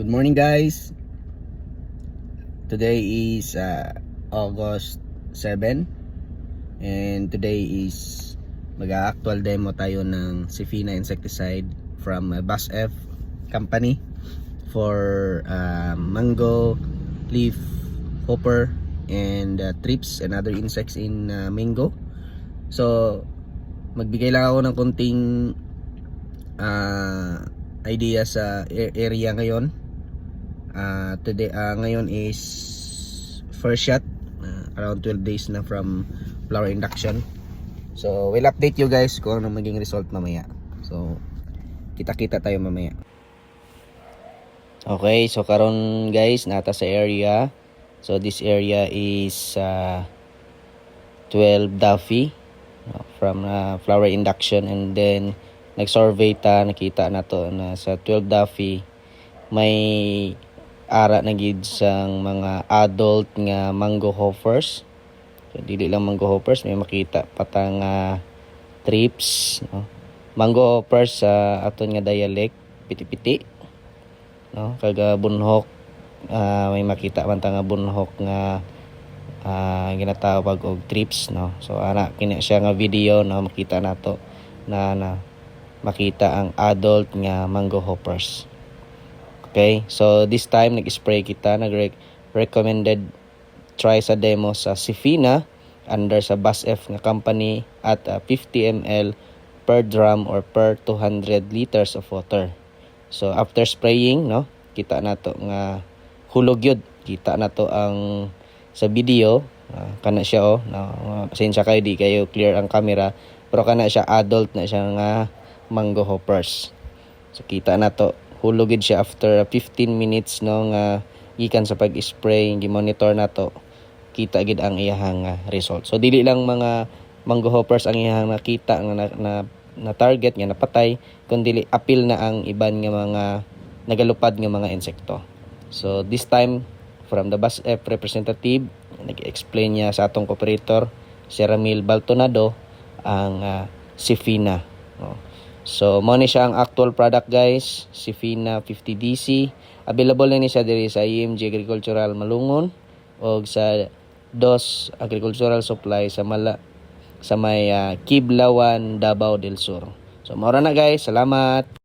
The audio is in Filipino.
Good morning guys. Today is uh, August 7 and today is mag-actual demo tayo ng Sifina insecticide from uh, Bus F company for uh, mango, leaf hopper and uh, trips and other insects in uh, mango. So magbigay lang ako ng konting uh, idea sa area ngayon. Ah, today ah, ngayon is first shot ah, around 12 days na from flower induction. So, we'll update you guys kung ano maging result mamaya. So, kita-kita tayo mamaya. Okay, so karon guys, nata sa area. So, this area is ah, 12 Duffy from ah, flower induction and then nag-survey ta nakita na to na sa 12 Duffy may ara na gid sang mga adult nga mango hoppers. So dili lang mango hoppers may makita patang nga trips no? Mango hoppers sa aton nga dialect piti-piti no? Kaga bunhok ah, may makita man ta bunhok nga ah, ginatawag og trips no? So ana kini siya nga video no? Makita nato na na makita ang adult nga mango hoppers Okay, so this time nag-spray kita, nag-recommended try sa demo sa Sifina under sa Bus F nga company at uh, 50 ml per drum or per 200 liters of water. So after spraying, no, kita na to nga hulog yun. Kita na to ang sa video, ah, kana siya oh, no, pasensya kayo di kayo clear ang camera, pero kana siya adult na siya nga mango hoppers. So kita na to hulugid siya after 15 minutes no nga gikan sa pag-spray gi-monitor na to kita gid ang iyahang ah, result. So dili lang mga mango hoppers ang iyahang nakita nga na, na, na target nga napatay kundi apil na ang iban nga mga nagalupad nga mga insekto. So this time from the bus F representative nag-explain niya sa atong operator si Ramil Baltonado ang ah, Sifina no. So, mo ni siya ang actual product guys, Sifina 50DC. Available na ni siya diri sa EMG Agricultural Malungon o sa DOS Agricultural Supply sa Mala sa may ah, Kiblawan, Davao del Sur. So, mora na guys. Salamat.